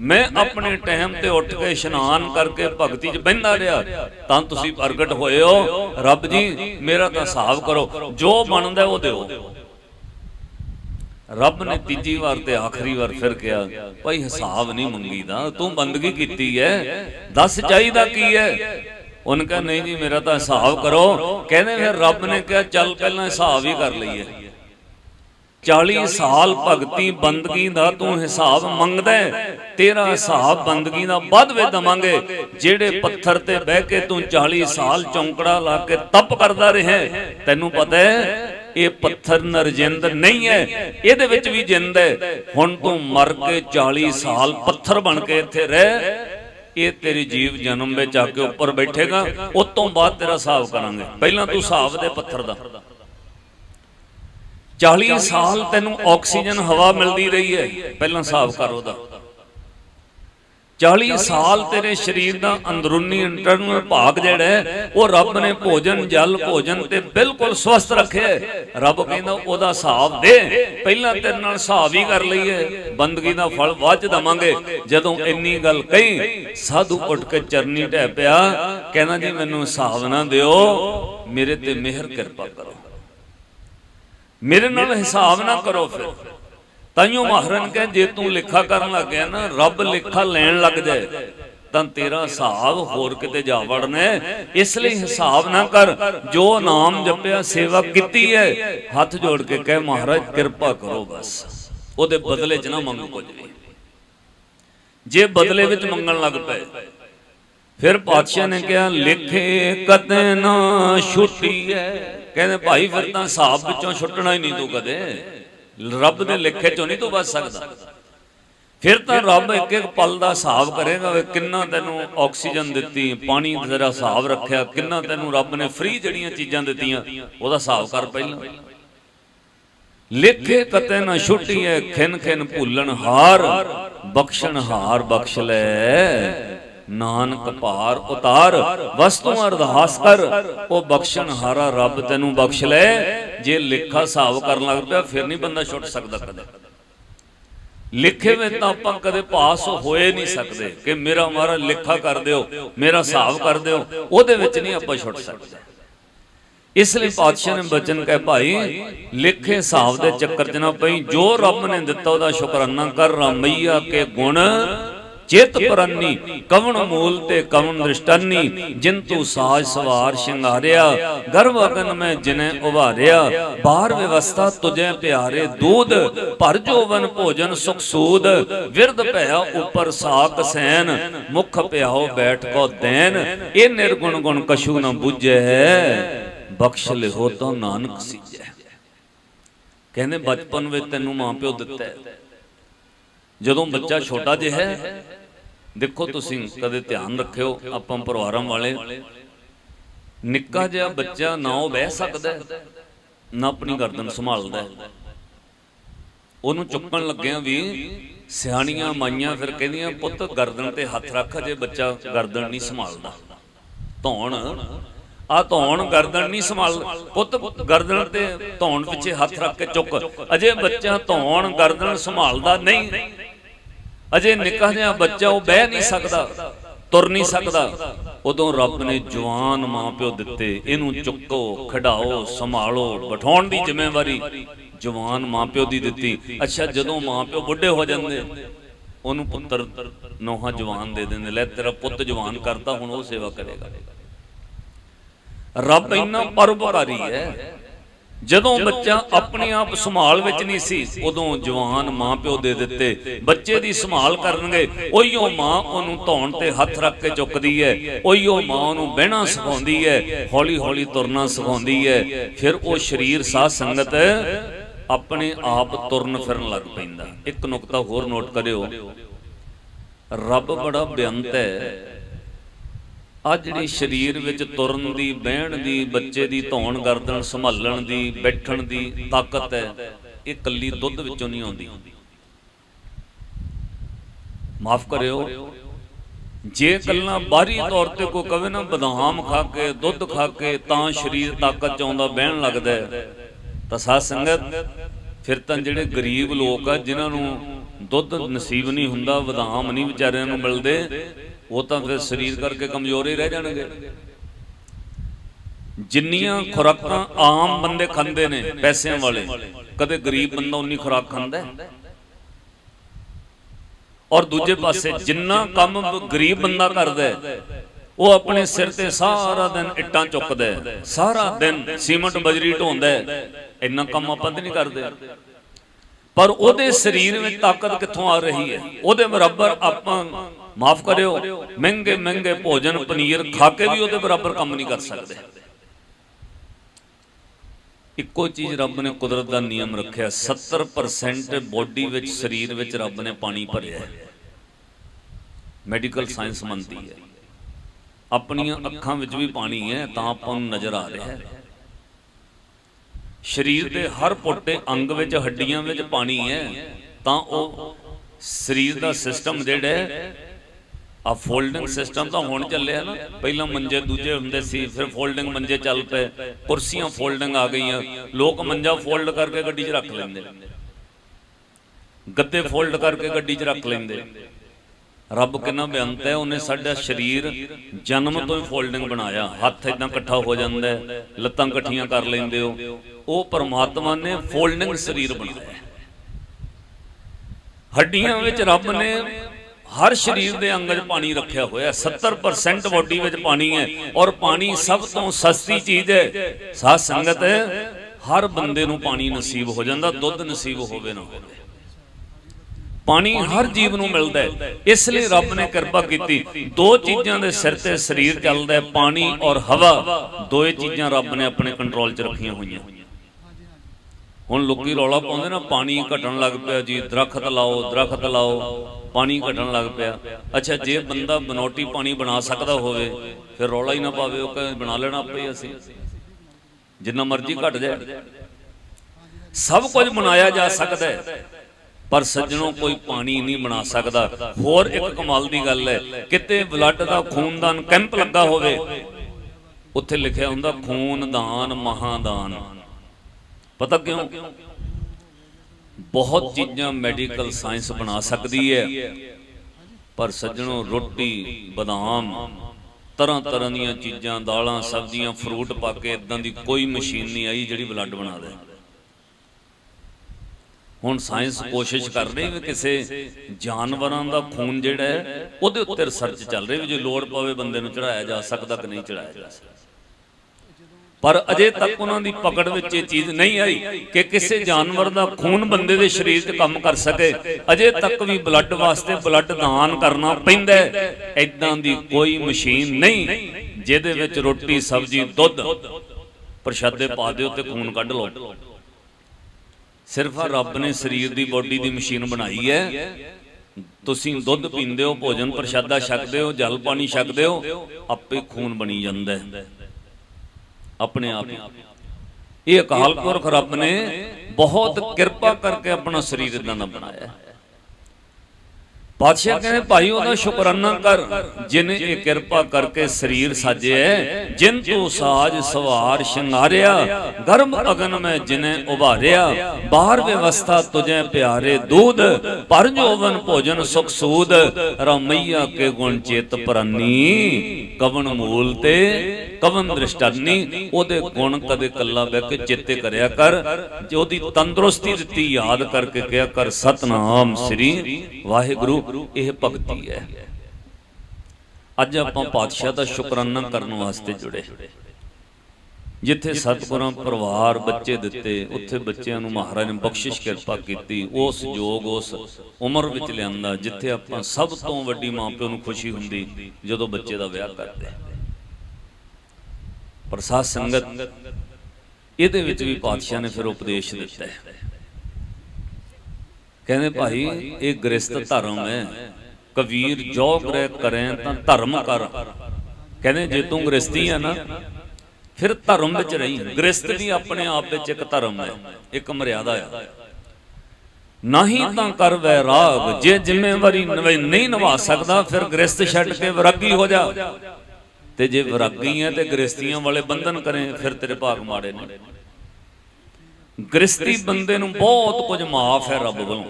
ਮੈਂ ਆਪਣੇ ਟਾਈਮ ਤੇ ਉੱਠ ਕੇ ਇਸ਼ਨਾਨ ਕਰਕੇ ਭਗਤੀ 'ਚ ਬਹਿੰਦਾ ਰਿਹਾ ਤਾਂ ਤੁਸੀਂ ਪ੍ਰਗਟ ਹੋਏ ਹੋ। ਰੱਬ ਜੀ ਮੇਰਾ ਤਾਂ ਹਿਸਾਬ ਕਰੋ। ਜੋ ਬਣਦਾ ਉਹ ਦਿਓ। ਰੱਬ ਨੇ ਤੀਜੀ ਵਾਰ ਤੇ ਆਖਰੀ ਵਾਰ ਫਿਰ ਕਿਹਾ ਭਾਈ ਹਿਸਾਬ ਨਹੀਂ ਮੰਗੀਦਾ। ਤੂੰ ਬੰਦਗੀ ਕੀਤੀ ਹੈ। ਦੱਸ ਚਾਹੀਦਾ ਕੀ ਹੈ? ਉਹਨੇ ਕਿਹਾ ਨਹੀਂ ਜੀ ਮੇਰਾ ਤਾਂ ਹਿਸਾਬ ਕਰੋ। ਕਹਿੰਦੇ ਫਿਰ ਰੱਬ ਨੇ ਕਿਹਾ ਚੱਲ ਪਹਿਲਾਂ ਹਿਸਾਬ ਹੀ ਕਰ ਲਈਏ। 40 ਸਾਲ ਭਗਤੀ ਬੰਦਗੀ ਦਾ ਤੂੰ ਹਿਸਾਬ ਮੰਗਦਾ। ਤੇਰਾ ਹਿਸਾਬ ਬੰਦਗੀ ਦਾ ਵੱਧ ਵੇ ਦਵਾਂਗੇ। ਜਿਹੜੇ ਪੱਥਰ ਤੇ ਬਹਿ ਕੇ ਤੂੰ 40 ਸਾਲ ਚੌਂਕੜਾ ਲਾ ਕੇ ਤਪ ਕਰਦਾ ਰਿਹਾ ਤੈਨੂੰ ਪਤਾ ਹੈ ਇਹ ਪੱਥਰ ਨਰਜਿੰਦ ਨਹੀਂ ਹੈ। ਇਹਦੇ ਵਿੱਚ ਵੀ ਜਿੰਦ ਹੈ। ਹੁਣ ਤੂੰ ਮਰ ਕੇ 40 ਸਾਲ ਪੱਥਰ ਬਣ ਕੇ ਇੱਥੇ ਰਹਿ। ਇਹ ਤੇਰੀ ਜੀਵ ਜਨਮ ਵਿੱਚ ਆ ਕੇ ਉੱਪਰ ਬੈਠੇਗਾ। ਉਸ ਤੋਂ ਬਾਅਦ ਤੇਰਾ ਹਿਸਾਬ ਕਰਾਂਗੇ। ਪਹਿਲਾਂ ਤੂੰ ਹਿਸਾਬ ਦੇ। ਪੱਥਰ ਦਾ। 40 ਸਾਲ ਤੈਨੂੰ ਆਕਸੀਜਨ ਹਵਾ ਮਿਲਦੀ ਰਹੀ ਹੈ। ਪਹਿਲਾਂ ਹਿਸਾਬ ਕਰ ਉਹਦਾ। 40 ਸਾਲ ਤੇਰੇ ਸਰੀਰ ਦਾ ਅੰਦਰੂਨੀ ਇੰਟਰਨਲ ਭਾਗ ਜਿਹੜਾ ਹੈ ਉਹ ਰੱਬ ਨੇ ਭੋਜਨ ਜਲ ਭੋਜਨ ਤੇ ਬਿਲਕੁਲ ਸਵਸਥ ਰੱਖਿਆ। ਰੱਬ ਕਹਿੰਦਾ ਉਹਦਾ ਹਿਸਾਬ ਦੇ। ਪਹਿਲਾਂ ਤੇਰੇ ਨਾਲ ਹਿਸਾਬ ਹੀ ਕਰ ਲਈਏ। ਬੰਦਗੀ ਦਾ ਫਲ ਵੱਜ ਦਵਾਂਗੇ। ਜਦੋਂ ਇੰਨੀ ਗੱਲ ਕਹੀ ਸਾਧੂ ਉੱਠ ਕੇ ਚਰਨੀ ਢਹਿ ਪਿਆ ਕਹਿੰਦਾ ਜੀ ਮੈਨੂੰ ਹਿਸਾਬ ਨਾ ਦਿਓ। ਮੇਰੇ ਤੇ ਮਿਹਰ ਕਿਰਪਾ ਕਰੋ। ਮੇਰੇ ਨਾਲ ਹਿਸਾਬ ਨਾ ਕਰੋ ਫਿਰ। ਤਾਈਓ ਮਹਾਰਨ ਕਹੇ, ਜੇ ਤੂੰ ਲੇਖਾ ਕਰਨ ਲੱਗ ਗਿਆ ਨਾ, ਰੱਬ ਲੇਖਾ ਲੈਣ ਲੱਗ ਜਾਏ, ਤਾਂ ਤੇਰਾ ਹਿਸਾਬ ਹੋਰ ਕਿਤੇ ਜਾ ਵੜਨਾ ਇਸ ਲਈ ਹਿਸਾਬ ਨਾ ਕਰ, ਜੋ ਨਾਮ ਜਪਿਆ, ਸੇਵਾ ਕੀਤੀ ਹੈ, ਹੱਥ ਜੋੜ ਕੇ ਕਹਿ, ਮਹਾਰਾਜ, ਕਿਰਪਾ ਕਰੋ ਬਸ। ਉਹਦੇ ਬਦਲੇ 'ਚ ਨਾ ਮੰਗੋ ਕੁਝ ਵੀ। ਜੇ ਬਦਲੇ ਵਿੱਚ ਮੰਗਣ ਲੱਗ ਪਏ ਫਿਰ ਪਾਤਸ਼ਾਹ ਨੇ ਕਿਹਾ, ਲਿਖੇ ਕਦੇ ਨਾ ਛੁੱਟੀ ਹੈ ਕਹਿੰਦੇ, ਭਾਈ ਫਿਰ ਤਾਂ ਹਿਸਾਬ ਵਿੱਚੋਂ ਛੁੱਟਣਾ ਹੀ ਨਹੀਂ ਤੂੰ ਕਦੇ। ਰੱਬ ਦੇ ਲਿਖੇ ਚੋਂ ਨਹੀਂ ਤੂੰ ਬਚ ਸਕਦਾ। ਫਿਰ ਤਾਂ ਰੱਬ ਇੱਕ ਇੱਕ ਪਲ ਦਾ ਹਿਸਾਬ ਕਰੇਗਾ ਵੀ ਕਿੰਨਾ ਤੈਨੂੰ ਆਕਸੀਜਨ ਦਿੱਤੀ, ਪਾਣੀ ਦਾ ਤੇਰਾ ਹਿਸਾਬ ਰੱਖਿਆ, ਕਿੰਨਾ ਤੈਨੂੰ ਰੱਬ ਨੇ ਫ੍ਰੀ ਜਿਹੜੀਆਂ ਚੀਜ਼ਾਂ ਦਿੱਤੀਆਂ, ਉਹਦਾ ਹਿਸਾਬ ਕਰ ਪਹਿਲਾਂ। ਲਿਖੇ ਕਤੇ ਨਾ ਛੁੱਟੀ ਹੈ ਖਿਨ ਖਿਨ ਭੁੱਲਣ ਹਾਰ, ਬਖਸ਼ਣ ਹਾਰ ਬਖਸ਼ ਲੈ। ਨਾਨਕ ਭਾਰ ਉਤਾਰ ਵਸਤੂ ਅਰਦਾਸ ਕਰ। ਉਹ ਬਖਸ਼ਣ ਹਾਰਾ ਰੱਬ ਤੈਨੂੰ ਬਖਸ਼ ਲੈ। ਜੇ ਲਿਖਾ ਹਿਸਾਬ ਕਰਨ ਲੱਗ ਪਿਆ, ਫਿਰ ਨਹੀਂ ਬੰਦਾ ਛੁੱਟ ਸਕਦਾ ਕਦੇ। ਲਿਖੇ ਵਿੱਚ ਤਾਂ ਆਪਾਂ ਕਦੇ ਪਾਸ ਹੋਏ ਨਹੀਂ ਸਕਦੇ ਕਿ ਮੇਰਾ ਮਾਰਾ ਲਿਖਾ ਕਰ ਦਿਓ, ਮੇਰਾ ਹਿਸਾਬ ਕਰ ਦਿਓ, ਉਹਦੇ ਵਿੱਚ ਨਹੀਂ ਆਪਾਂ ਛੁੱਟ ਸਕਦੇ। ਇਸ ਲਈ ਪਾਤਸ਼ਾਹ ਨੇ ਬਚਨ ਕਹੇ, ਭਾਈ, ਲਿਖੇ ਹਿਸਾਬ ਦੇ ਚੱਕਰ 'ਚ ਨਾ ਪਈ, ਜੋ ਰੱਬ ਨੇ ਦਿੱਤਾ ਉਹਦਾ ਸ਼ੁਕਰਾਨਾ ਕਰ, ਰਾਮਈਆ ਕੇ ਗੁਣ ਚਿਤ ਪਰੰਨੀ, ਕਵਣ ਮੂਲ ਤੇ ਕਵਣ ਦ੍ਰਿਸ਼ਟਾਨੀ ਜਿਨ ਤੂੰ ਸਾਜ ਸਵਾਰ ਸ਼ਿੰਗਾਰਿਆ ਗਰਭ ਅਗਨ ਮੈਂ ਜਿਨੇ ਉਭਾਰਿਆ, ਬਾਹਰ ਵਿਵਸਥਾ ਤੁਝੇ ਪਿਆਰੇ ਦੂਧ, ਭਰ ਜੋਵਨ ਭੋਜਨ ਸੁਖ ਸੂਦ, ਵਿਰਧ ਭਇਆ ਉਪਰ ਸਾਕ ਸੈਨ, ਮੁਖ ਪਿਆਓ ਬੈਠ ਕੋ ਦੇਨ, ਇਹ ਨਿਰਗੁਣ ਗੁਣ ਕਛੂ ਨ ਬੁਝੈ, ਬਖਸ਼ ਲਿਹੋ ਤਾਂ ਨਾਨਕ ਸੀਜੈ। ਕਹਿੰਦੇ ਬਚਪਨ ਵਿੱਚ ਤੈਨੂੰ ਮਾਂ ਪਿਓ ਦਿੱਤਾ ਜਦੋਂ ਬੱਚਾ ਛੋਟਾ ਜਿਹਾ ਹੈ ਦੇਖੋ ਤੁਸੀਂ ਕਦੇ ਧਿਆਨ ਰੱਖਿਓ ਆਪਾਂ ਪਰਿਵਾਰਾਂ ਵਾਲੇ ਨਿੱਕਾ ਜਿਹਾ ਬੱਚਾ ਨਾ ਉਹ ਬਹਿ ਸਕਦਾ ਨਾ ਆਪਣੀ ਗਰਦਨ ਸੰਭਾਲਦਾ। ਉਹਨੂੰ ਚੁੱਕਣ ਲੱਗਿਆਂ ਵੀ ਸਿਆਣੀਆਂ ਮਾਈਆਂ ਫਿਰ ਕਹਿੰਦੀਆਂ ਪੁੱਤ ਗਰਦਨ ਤੇ ਹੱਥ ਰੱਖ ਜੇ ਬੱਚਾ ਗਰਦਨ ਨਹੀਂ ਸੰਭਾਲਦਾ। ਧੌਣ ਆ ਧੌਣ ਗਰਦਨ ਨਹੀਂ ਸੰਭਾਲ, ਪੁੱਤ ਗਰਦਨ ਤੇ ਧੌਣ ਪਿੱਛੇ ਹੱਥ ਰੱਖ ਕੇ ਚੁੱਕ। ਅਜੇ ਬੱਚਾ ਧੌਣ ਗਰਦਨ ਸੰਭਾਲਦਾ ਨਹੀਂ। ਅਜੇ ਨਿੱਕਾ ਜਿਹਾ ਬੱਚਾ ਉਹ ਬਹਿ ਨਹੀਂ ਸਕਦਾ, ਤੁਰ ਨਹੀਂ ਸਕਦਾ। ਉਦੋਂ ਰੱਬ ਨੇ ਜਵਾਨ ਮਾਪਿਓ ਦਿੱਤੇ, ਇਹਨੂੰ ਚੁੱਕੋ, ਖਿਡਾਓ, ਸੰਭਾਲੋ, ਬਿਠਾਉਣ ਦੀ ਜ਼ਿੰਮੇਵਾਰੀ ਜਵਾਨ ਮਾਪਿਓ ਦੀ ਦਿੱਤੀ। ਅੱਛਾ, ਜਦੋਂ ਮਾਪਿਓ ਬੁੱਢੇ ਹੋ ਜਾਂਦੇ, ਉਹਨੂੰ ਪੁੱਤਰ ਨੋਹਾ ਜਵਾਨ ਦੇ ਦਿੰਦੇ, ਲੈ ਤੇਰਾ ਪੁੱਤ ਜਵਾਨ ਕਰਤਾ, ਹੁਣ ਉਹ ਸੇਵਾ ਕਰੇਗਾ। ਰੱਬ ਇੰਨਾ ਪਰਉਪਕਾਰੀ ਹੈ। ਜਦੋਂ ਬੱਚਾ ਆਪਣੇ ਆਪ ਸੰਭਾਲ ਵਿੱਚ ਨਹੀਂ ਸੀ ਉਦੋਂ ਜਵਾਨ ਮਾਂ ਪਿਓ ਦੇ ਦਿੱਤੇ। ਬੱਚੇ ਦੀ ਸੰਭਾਲ ਕਰਨਗੇ ਉਹੀਓ ਮਾਂ ਉਹਨੂੰ ਧੌਣ ਤੇ ਹੱਥ ਰੱਖ ਕੇ ਚੁੱਕਦੀ ਹੈ। ਉਹੀਓ ਮਾਂ ਉਹਨੂੰ ਬਹਿਣਾ ਸਿਖਾਉਂਦੀ ਹੈ ਹੌਲੀ ਹੌਲੀ ਤੁਰਨਾ ਸਿਖਾਉਂਦੀ ਹੈ। ਫਿਰ ਉਹ ਸਰੀਰ ਸਾਧ ਸੰਗਤ ਆਪਣੇ ਆਪ ਤੁਰਨ ਫਿਰਨ ਲੱਗ ਪੈਂਦਾ। ਇੱਕ ਨੁਕਤਾ ਹੋਰ ਨੋਟ ਕਰਿਓ। ਰੱਬ ਬੜਾ ਬੇਅੰਤ ਹੈ। ਆ ਜਿਹੜੀ ਸਰੀਰ ਵਿੱਚ ਤੁਰਨ ਦੀ, ਬਹਿਣ ਦੀ, ਬੱਚੇ ਦੀ, ਧੌਣ ਗਰਦਨ ਸੰਭਾਲਣ ਦੀ, ਬੈਠਣ ਦੀ ਤਾਕਤ ਹੈ, ਇਹ ਕੱਲੀ ਦੁੱਧ ਵਿੱਚੋਂ ਨਹੀਂ ਆਉਂਦੀ। ਮਾਫ ਕਰਿਓ। ਜੇ ਕੱਲਾ ਬਾਹਰੀ ਤੌਰ ਤੇ ਕੋਈ ਕਵੇ ਨਾ, ਬਦਾਮ ਖਾ ਕੇ, ਦੁੱਧ ਖਾ ਕੇ, ਤਾਂ ਸਰੀਰ ਤਾਕਤ ਚ ਆਉਂਦਾ, ਬਹਿਣ ਲੱਗਦਾ ਤਾਂ ਸਾਧ ਸੰਗਤ, ਫਿਰ ਤਾਂ ਜਿਹੜੇ ਗਰੀਬ ਲੋਕ ਆ, ਜਿਨ੍ਹਾਂ ਨੂੰ ਦੁੱਧ ਨਸੀਬ ਨਹੀਂ ਹੁੰਦਾ, ਬਦਾਮ ਨਹੀਂ ਵਿਚਾਰਿਆਂ ਨੂੰ ਮਿਲਦੇ ਉਹ ਤਾਂ ਫਿਰ ਸਰੀਰ ਕਰਕੇ ਕਮਜ਼ੋਰ ਹੀ ਰਹਿ ਜਾਣਗੇ। ਜਿੰਨੀਆਂ ਖੁਰਾਕਾਂ ਆਮ ਬੰਦੇ ਖਾਂਦੇ ਨੇ ਪੈਸਿਆਂ ਵਾਲੇ। ਕਦੇ ਗਰੀਬ ਬੰਦਾ ਉਨੀ ਖੁਰਾਕ ਖਾਂਦਾ ਹੈ? ਔਰ ਦੂਜੇ ਪਾਸੇ ਜਿੰਨਾ ਕੰਮ ਗਰੀਬ ਬੰਦਾ ਕਰਦਾ ਉਹ ਆਪਣੇ ਸਿਰ ਤੇ ਸਾਰਾ ਦਿਨ ਇੱਟਾਂ ਚੁੱਕਦਾ ਸਾਰਾ ਦਿਨ ਸੀਮੈਂਟ ਬਜਰੀ ਢੋਂਦਾ ਇੰਨਾ ਕੰਮ ਆਪਾਂ ਤੇ ਨਹੀਂ ਕਰਦੇ। ਪਰ ਉਹਦੇ ਸਰੀਰ ਵਿੱਚ ਤਾਕਤ ਕਿੱਥੋਂ ਆ ਰਹੀ ਹੈ? ਉਹਦੇ ਬਰਾਬਰ ਆਪਾਂ ਮਾਫ ਕਰਿਓ, ਮਹਿੰਗੇ ਮਹਿੰਗੇ ਭੋਜਨ ਪਨੀਰ ਖਾ ਕੇ ਵੀ ਉਹਦੇ ਬਰਾਬਰ ਕੰਮ ਨਹੀਂ ਕਰ ਸਕਦੇ। ਇੱਕੋ ਚੀਜ਼ ਰੱਬ ਨੇ ਕੁਦਰਤ ਦਾ ਨਿਯਮ ਰੱਖਿਆ 70% ਬੋਡੀ ਵਿੱਚ, ਸਰੀਰ ਵਿੱਚ ਰੱਬ ਨੇ ਪਾਣੀ ਭਰਿਆ ਹੈ। ਮੈਡੀਕਲ ਸਾਇੰਸ ਮੰਨਦੀ ਹੈ। ਆਪਣੀਆਂ ਅੱਖਾਂ ਵਿੱਚ ਵੀ ਪਾਣੀ ਹੈ, ਤਾਂ ਆਪਾਂ ਨੂੰ ਨਜ਼ਰ ਆ ਰਿਹਾ ਹੈ। ਸਰੀਰ ਦੇ ਹਰ ਪੋਟੇ ਅੰਗ ਵਿੱਚ, ਹੱਡੀਆਂ ਵਿੱਚ ਪਾਣੀ ਹੈ, ਤਾਂ ਉਹ ਸਰੀਰ ਦਾ ਸਿਸਟਮ ਜਿਹੜਾ ਆ ਫੋਲਡਿੰਗ ਸਿਸਟਮ ਤਾਂ ਹੁਣ ਚੱਲਿਆ ਨਾ। ਪਹਿਲਾਂ ਮੰਜੇ ਦੂਜੇ ਹੁੰਦੇ ਸੀ, ਫਿਰ ਫੋਲਡਿੰਗ ਮੰਜੇ ਚੱਲ ਪਏ। ਕੁਰਸੀਆਂ ਫੋਲਡਿੰਗ ਆ ਗਈਆਂ। ਲੋਕ ਮੰਜਾ ਫੋਲਡ ਕਰਕੇ ਗੱਡੀ 'ਚ ਰੱਖ ਲੈਂਦੇ। ਗੱਦੇ ਫੋਲਡ ਕਰਕੇ ਗੱਡੀ 'ਚ ਰੱਖ ਲੈਂਦੇ। ਰੱਬ ਕਿੰਨਾ ਬੇਅੰਤ ਹੈ, ਉਹਨੇ ਸਾਡਾ ਸਰੀਰ ਜਨਮ ਤੋਂ ਹੀ ਫੋਲਡਿੰਗ ਬਣਾਇਆ। ਹੱਥ ਇਦਾਂ ਇਕੱਠਾ ਹੋ ਜਾਂਦਾ ਹੈ, ਲੱਤਾਂ ਇਕੱਠੀਆਂ ਕਰ ਲੈਂਦੇ ਹੋ। ਉਹ ਪਰਮਾਤਮਾ ਨੇ ਫੋਲਡਿੰਗ ਸਰੀਰ ਬਣਾਇਆ। ਹੈ। ਹੱਡੀਆਂ ਵਿੱਚ ਰੱਬ ਨੇ ਹਰ ਸਰੀਰ ਦੇ ਅੰਗ 'ਚ ਪਾਣੀ ਰੱਖਿਆ ਹੋਇਆ ਹੈ। 70% ਬੋਡੀ ਵਿੱਚ ਪਾਣੀ ਹੈ ਔਰ ਪਾਣੀ ਸਭ ਤੋਂ ਸਸਤੀ ਚੀਜ਼ ਹੈ। ਸਾਧ ਸੰਗਤ, ਹਰ ਬੰਦੇ ਨੂੰ ਪਾਣੀ ਨਸੀਬ ਹੋ ਜਾਂਦਾ, ਦੁੱਧ ਨਸੀਬ ਹੋਵੇ ਨਾ ਹੋਵੇ। ਪਾਣੀ ਹਰ ਜੀਵ ਨੂੰ ਮਿਲਦਾ ਹੈ। ਇਸ ਲਈ ਰੱਬ ਨੇ ਕਿਰਪਾ ਕੀਤੀ। ਦੋ ਚੀਜ਼ਾਂ ਦੇ ਸਿਰ ਤੇ ਸਰੀਰ ਚੱਲਦਾ ਹੈ, ਪਾਣੀ ਔਰ ਹਵਾ। ਦੋਏ ਚੀਜ਼ਾਂ ਰੱਬ ਨੇ ਆਪਣੇ ਕੰਟਰੋਲ 'ਚ ਰੱਖੀਆਂ ਹੋਈਆਂ। ਹੁਣ ਲੋਕੀ ਰੌਲਾ ਪਾਉਂਦੇ ਨਾ, ਪਾਣੀ ਘਟਣ ਲੱਗ ਪਿਆ ਜੀ, ਦਰਖਤ ਲਾਓ ਦਰਖਤ ਲਾਓ, ਪਾਣੀ ਘਟਣ ਲੱਗ ਪਿਆ। ਅੱਛਾ, ਜੇ ਬੰਦਾ ਬਨੋਟੀ ਪਾਣੀ ਬਣਾ ਸਕਦਾ ਹੋਵੇ, ਫਿਰ ਰੌਲਾ ਹੀ ਨਾ ਪਾਵੇ, ਉਹ ਕਹੇ ਬਣਾ ਲੈਣਾ ਆਪੇ ਅਸੀਂ। ਜਿੰਨਾ ਮਰਜ਼ੀ ਘਟ ਜਾਏ। ਸਭ ਕੁਝ ਬਣਾਇਆ ਜਾ ਸਕਦਾ ਹੈ, ਪਰ ਸੱਜਣੋਂ ਕੋਈ ਪਾਣੀ ਨਹੀਂ ਬਣਾ ਸਕਦਾ। ਹੋਰ ਇੱਕ ਕਮਾਲ ਦੀ ਗੱਲ ਹੈ, ਕਿਤੇ ਬਲੱਡ ਦਾ ਖੂਨਦਾਨ ਕੈਂਪ ਲੱਗਾ ਹੋਵੇ, ਉੱਥੇ ਲਿਖਿਆ ਹੁੰਦਾ, ਖੂਨਦਾਨ, ਮਹਾਦਾਨ। ਪਤਾ ਕਿਉਂ? ਬਹੁਤ ਚੀਜ਼ਾਂ ਮੈਡੀਕਲ ਸਾਇੰਸ ਬਣਾ ਸਕਦੀ ਹੈ। ਪਰ ਸੱਜਣੋਂ, ਰੋਟੀ, ਬਦਾਮ ਤਰ੍ਹਾਂ ਤਰ੍ਹਾਂ ਦੀਆਂ ਚੀਜ਼ਾਂ, ਦਾਲਾਂ, ਸਬਜ਼ੀਆਂ ਫਰੂਟ ਪਾ ਕੇ ਇਦਾਂ ਦੀ ਕੋਈ ਮਸ਼ੀਨ ਨਹੀਂ ਆਈ ਜਿਹੜੀ ਬਲੱਡ ਬਣਾ ਦੇ। ਹੁਣ ਸਾਇੰਸ ਕੋਸ਼ਿਸ਼ ਕਰ ਰਹੀ ਵੀ ਕਿਸੇ ਜਾਨਵਰਾਂ ਦਾ ਖੂਨ ਜਿਹੜਾ ਹੈ, ਉਹਦੇ ਉੱਤੇ ਰਿਸਰਚ ਚੱਲ ਰਹੀ ਵੀ ਜੇ ਲੋੜ ਪਵੇ ਬੰਦੇ ਨੂੰ ਚੜਾਇਆ ਜਾ ਸਕਦਾ ਕਿ ਨਹੀਂ ਚੜਾਇਆ ਜਾ ਸਕਦਾ। ਪਰ ਅਜੇ ਤੱਕ ਉਹਨਾਂ ਦੀ ਪਕੜ ਵਿੱਚ ਇਹ ਚੀਜ਼ ਨਹੀਂ ਆਈ ਕਿ ਕਿਸੇ ਜਾਨਵਰ ਦਾ ਖੂਨ ਬੰਦੇ ਦੇ ਸਰੀਰ 'ਚ ਕੰਮ ਕਰ ਸਕੇ। ਅਜੇ ਤੱਕ ਵੀ ਬਲੱਡ ਵਾਸਤੇ ਬਲੱਡ ਦਾਨ ਕਰਨਾ ਪੈਂਦਾ ਹੈ। ਐਦਾਂ ਦੀ ਕੋਈ ਮਸ਼ੀਨ ਨਹੀਂ, ਜਿਹਦੇ ਵਿੱਚ ਰੋਟੀ, ਸਬਜ਼ੀ, ਦੁੱਧ ਪ੍ਰਸ਼ਾਦੇ ਪਾ ਦਿਓ ਤੇ ਖੂਨ ਕੱਢ ਲਓ। ਸਿਰਫ ਰੱਬ ਨੇ ਸਰੀਰ ਦੀ ਬੋਡੀ ਦੀ ਮਸ਼ੀਨ ਬਣਾਈ ਹੈ। ਤੁਸੀਂ ਦੁੱਧ ਪੀਂਦੇ ਹੋ, ਭੋਜਨ ਪ੍ਰਸ਼ਾਦਾ ਛਕਦੇ ਹੋ, ਜਲ ਪਾਣੀ ਛਕਦੇ ਹੋ, ਆਪੇ ਖੂਨ ਬਣੀ ਜਾਂਦਾ ਹੈ। ਆਪਣੇ ਆਪ ਇਹ ਅਕਾਲ ਪੁਰਖ ਰੱਬ ਨੇ ਬਹੁਤ ਕਿਰਪਾ ਕਰਕੇ ਆਪਣਾ ਸਰੀਰ ਇਦਾਂ ਦਾ ਬਣਾਇਆ। ਪਾਤਸ਼ਾਹ ਕਹਿੰਦੇ ਭਾਈ ਉਹਦਾ ਸ਼ੁਕਰਾਨਾ ਕਰ ਜਿਨੇ ਇਹ ਕਿਰਪਾ ਕਰਕੇ ਸਰੀਰ ਸਾਜਿਆ ਜਿਨ ਤੂੰ ਸਾਜ ਸਵਾਰ ਸ਼ਿੰਗਾਰਿਆ ਗਰਭ ਅਗਨ ਮੈਂ ਜਿਨੇ ਉਭਾਰਿਆ ਬਾਹਰ ਵਿਵਸਥਾ ਤੁਝੇ ਪਿਆਰੇ ਦੂਧ ਪਰ ਜੋਵਨ ਭੋਜਨ ਸੁਖ ਸੂਦ ਰਮਈਆ ਕੇ ਗੁਣ ਚੇਤ ਪ੍ਰਾਨੀ ਕਵਨ ਮੂਲ ਤੇ ਕਵਨ ਦ੍ਰਿਸ਼ਟਾਨੀ ਉਹਦੇ ਗੁਣ ਕਦੇ ਕੱਲਾ ਬਹਿ ਕੇ ਚੇਤੇ ਕਰਿਆ ਕਰ ਜੇ ਉਹਦੀ ਤੰਦਰੁਸਤੀ ਦਿੱਤੀ ਯਾਦ ਕਰਕੇ ਕਿਹਾ ਕਰ ਸਤਨਾਮ ਸ੍ਰੀ ਵਾਹਿਗੁਰੂ ਇਹ ਭਗਤੀ ਹੈ। ਅੱਜ ਆਪਾਂ ਪਾਤਸ਼ਾਹ ਦਾ ਸ਼ੁਕਰਾਨਾ ਕਰਨ ਵਾਸਤੇ ਜੁੜੇ। ਜਿੱਥੇ ਸਤਿਗੁਰਾਂ ਪਰਿਵਾਰ ਬੱਚੇ ਦਿੱਤੇ, ਉੱਥੇ ਬੱਚਿਆਂ ਨੂੰ ਮਹਾਰਾਜ ਨੇ ਬਖਸ਼ਿਸ਼ ਕਿਰਪਾ ਕੀਤੀ, ਉਸ ਯੋਗ ਉਸ ਉਮਰ ਵਿੱਚ ਲਿਆਂਦਾ, ਜਿੱਥੇ ਆਪਾਂ ਸਭ ਤੋਂ ਵੱਡੀ ਮਾਪਿਓ ਨੂੰ ਖੁਸ਼ੀ ਹੁੰਦੀ, ਜਦੋਂ ਬੱਚੇ ਦਾ ਵਿਆਹ ਕਰਦੇ। ਪ੍ਰਸਾਦ ਸੰਗਤ, ਇਹਦੇ ਵਿੱਚ ਵੀ ਪਾਤਸ਼ਾਹ ਨੇ ਫਿਰ ਉਪਦੇਸ਼ ਦਿੱਤਾ ਹੈ। ਕਹਿੰਦੇ ਭਾਈ ਇਹ ਗ੍ਰਸਤ ਧਰਮ ਹੈ। ਕਬੀਰ ਜੋ ਗ੍ਰਹਿ ਕਰੇ ਤਾਂ ਧਰਮ ਕਰ। ਕਹਿੰਦੇ ਜੇ ਤੂੰ ਗ੍ਰਸਤੀ ਹੈ ਨਾ ਫਿਰ ਧਰਮ ਵਿੱਚ ਰਹੀ। ਗ੍ਰਸਤ ਵੀ ਆਪਣੇ ਆਪ ਵਿੱਚ ਇੱਕ ਧਰਮ ਹੈ ਇੱਕ ਮਰਿਆਦਾ ਹੈ ਨਹੀਂ ਤਾਂ ਕਰ ਵੈਰਾਗ ਜੇ ਜ਼ਿੰਮੇਵਾਰੀ ਨਹੀਂ ਨਿਭਾ ਸਕਦਾ ਫਿਰ ਗ੍ਰਸਤ ਛੱਡ ਕੇ ਵਿਰਾਗੀ ਹੋ ਜਾ। ਤੇ ਜੇ ਵਿਰਾਗੀ ਹੈ ਤੇ ਗ੍ਰਸਤੀਆਂ ਵਾਲੇ ਬੰਧਨ ਕਰੇ ਫਿਰ ਤੇਰੇ ਭਾਗ ਮਾੜੇ ਨੇ। ਗ੍ਰਸਤੀ ਬੰਦੇ ਨੂੰ ਬਹੁਤ ਕੁਝ ਮਾਫ ਹੈ ਰੱਬ ਵੱਲੋਂ।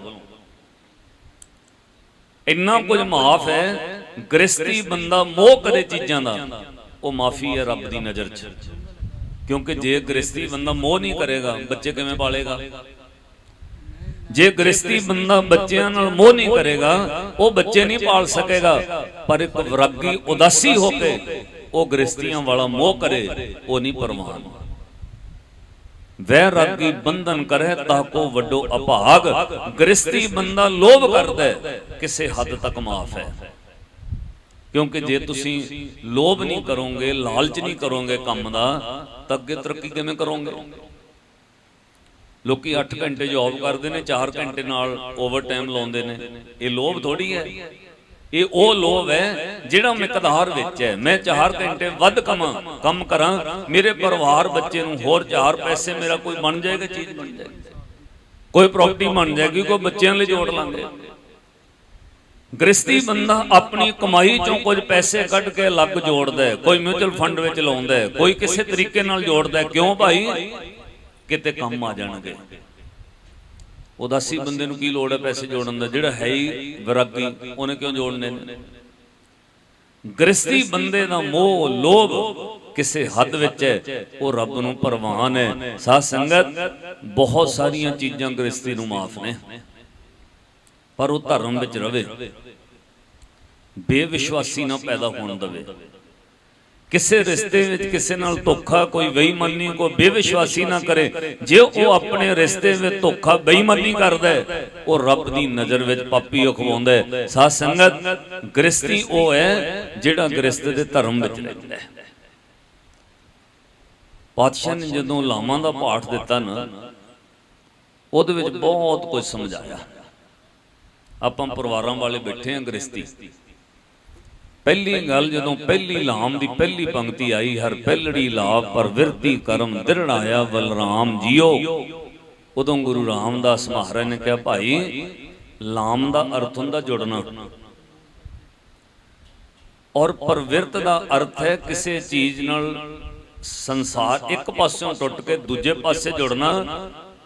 ਇੰਨਾ ਕੁਝ ਮਾਫ ਹੈ ਗ੍ਰਸਤੀ ਬੰਦਾ ਮੋਹ ਕਰੇ ਚੀਜ਼ਾਂ ਦਾ ਉਹ ਮਾਫੀ ਹੈ ਰੱਬ ਦੀ ਨਜ਼ਰ 'ਚ। ਕਿਉਂਕਿ ਜੇ ਗ੍ਰਸਤੀ ਬੰਦਾ ਮੋਹ ਨਹੀਂ ਕਰੇਗਾ ਬੱਚੇ ਕਿਵੇਂ ਪਾਲੇਗਾ? ਜੇ ਗ੍ਰਸਤੀ ਬੰਦਾ ਬੱਚਿਆਂ ਨਾਲ ਮੋਹ ਨਹੀਂ ਕਰੇਗਾ ਉਹ ਬੱਚੇ ਨਹੀਂ ਪਾਲ ਸਕੇਗਾ। ਪਰ ਇੱਕ ਵਿਰਾਗੀ ਉਦਾਸੀ ਹੋ ਕੇ ਉਹ ਗ੍ਰਸਤੀਆਂ ਵਾਲਾ ਮੋਹ ਕਰੇ ਉਹ ਨਹੀਂ ਪਰਵਾਨ ਵੈ ਰਾਗੀ ਬੰਧਨ ਕਰੇ ਤਾ ਵੱਡੋ ਅਭਾਗ। ਗ੍ਰਸਤੀ ਬੰਦਾ ਲੋਭ ਕਰਦਾ ਕਿਸੇ ਹੱਦ ਤੱਕ ਮਾਫ ਹੈ। ਕਿਉਂਕਿ ਜੇ ਤੁਸੀਂ ਲੋਭ ਨਹੀਂ ਕਰੋਗੇ, ਲਾਲਚ ਨਹੀਂ ਕਰੋਗੇ ਕੰਮ ਦਾ, ਤਾਂ ਅੱਗੇ ਤਰੱਕੀ ਕਿਵੇਂ ਕਰੋਗੇ? ਲੋਕੀ 8 ਘੰਟੇ ਜੌਬ ਕਰਦੇ ਨੇ 4 ਘੰਟੇ ਨਾਲ ਓਵਰਟਾਈਮ ਲਾਉਂਦੇ ਨੇ। ਇਹ ਲੋਭ ਥੋੜੀ ਹੈ। ਇਹ ਉਹ ਲੋਭ ਹੈ ਜਿਹੜਾ ਮਿਕਦਾਰ ਵਿੱਚ ਹੈ। ਮੈਂ 4 ਘੰਟੇ ਵੱਧ ਕਮਾਂ, ਕੰਮ ਕਰਾਂ। ਮੇਰੇ ਪਰਿਵਾਰ ਬੱਚੇ ਨੂੰ ਹੋਰ 4 ਪੈਸੇ ਮੇਰਾ ਕੋਈ ਬਣ ਜਾਏਗਾ, ਚੀਜ਼ ਬਣ ਜਾਏਗੀ। ਕੋਈ ਪ੍ਰਾਪਰਟੀ ਬਣ ਜਾਏਗੀ, ਕੋਈ ਬੱਚਿਆਂ ਲਈ ਜੋੜ ਲਾਂਗੇ। ਗ੍ਰਸਤੀ ਬੰਦਾ ਆਪਣੀ ਕਮਾਈ ਚੋਂ ਕੁਝ ਪੈਸੇ ਕੱਢ ਕੇ ਅਲੱਗ ਜੋੜਦਾ ਹੈ। ਕੋਈ ਮਿਊਚੁਅਲ ਫੰਡ ਵਿੱਚ ਲਾਉਂਦਾ ਹੈ। ਕੋਈ ਕਿਸੇ ਤਰੀਕੇ ਨਾਲ ਜੋੜਦਾ ਹੈ। ਕਿਉਂ ਭਾਈ? ਕਿਤੇ ਕੰਮ ਆ ਜਾਣਗੇ। ਉਦਾਸੀ ਬੰਦੇ ਨੂੰ ਕੀ ਲੋੜ ਹੈ ਪੈਸੇ ਜੋੜਨ ਦਾ? ਜਿਹੜਾ ਹੈ ਹੀ ਵਿਰਾਗੀ, ਉਹਨੇ ਕਿਉਂ ਜੋੜਨੇ ਨੇ? ਗ੍ਰਸਤੀ ਬੰਦੇ ਦਾ ਮੋਹ, ਲੋਭ ਕਿਸੇ ਹੱਦ ਵਿੱਚ ਹੈ, ਉਹ ਰੱਬ ਨੂੰ ਪਰਵਾਨ ਹੈ। ਸਾਧ ਸੰਗਤ, ਬਹੁਤ ਸਾਰੀਆਂ ਚੀਜ਼ਾਂ ਗ੍ਰਸਤੀ ਨੂੰ ਮਾਫ ਨੇ। ਪਰ ਉਹ ਧਰਮ ਵਿੱਚ ਰਵੇ। ਬੇਵਿਸ਼ਵਾਸੀ ਨਾ ਪੈਦਾ ਹੋਣ ਦੇਵੇ। ਕਿਸੇ ਰਿਸ਼ਤੇ ਵਿੱਚ ਕਿਸੇ ਨਾਲ ਧੋਖਾ ਕੋਈ ਬੇਈਮਾਨੀ, ਕੋਈ ਬੇਵਿਸ਼ਵਾਸੀ ਨਾ ਕਰੇ। ਜੇ ਉਹ ਆਪਣੇ ਰਿਸ਼ਤੇ ਵਿੱਚ ਧੋਖਾ, ਬੇਈਮਾਨੀ ਕਰਦਾ ਹੈ, ਉਹ ਰੱਬ ਦੀ ਨਜ਼ਰ ਵਿੱਚ ਪਾਪੀ ਅਖਵਾਉਂਦਾ ਸਾਧ ਸੰਗਤ ਗ੍ਰਸਤੀ ਉਹ ਹੈ ਜਿਹੜਾ ਗ੍ਰਸਤ ਦੇ ਧਰਮ ਵਿੱਚ ਰਹਿੰਦਾ ਹੈ। ਪਾਤਸ਼ਾਹ ਨੇ ਜਦੋਂ ਲਾਵਾਂ ਦਾ ਪਾਠ ਦਿੱਤਾ ਨਾ, ਉਹਦੇ ਵਿੱਚ ਬਹੁਤ ਕੁਝ ਸਮਝਾਇਆ। ਆਪਾਂ ਪਰਿਵਾਰਾਂ ਵਾਲੇ ਬੈਠੇ ਆਂ ਗ੍ਰਸਤੀ ਪਹਿਲੀ ਗੱਲ ਜਦੋਂ ਪਹਿਲੀ ਲਾਮ ਦੀ ਪਹਿਲੀ ਪੰਕਤੀ ਆਈ, ਹਰ ਪਹਿਲੜੀ ਲਾਭ ਪਰ ਵਿਰਤੀ ਕਰਮ ਦਿਰੜਾਇਆ ਬਲਰਾਮ ਜੀਓ। ਉਦੋਂ ਗੁਰੂ ਰਾਮਦਾਸ ਮਹਾਰਾਜ ਨੇ ਕਿਹਾ, ਭਾਈ, ਲਾਮ ਦਾ ਅਰਥ ਹੁੰਦਾ ਜੁੜਨਾ। ਔਰ ਪਰਵਿਰਤ ਦਾ ਅਰਥ ਹੈ ਕਿਸੇ ਚੀਜ਼ ਨਾਲ ਸੰਸਾਰ ਇੱਕ ਪਾਸਿਓਂ ਟੁੱਟ ਕੇ ਦੂਜੇ ਪਾਸੇ ਜੁੜਨਾ।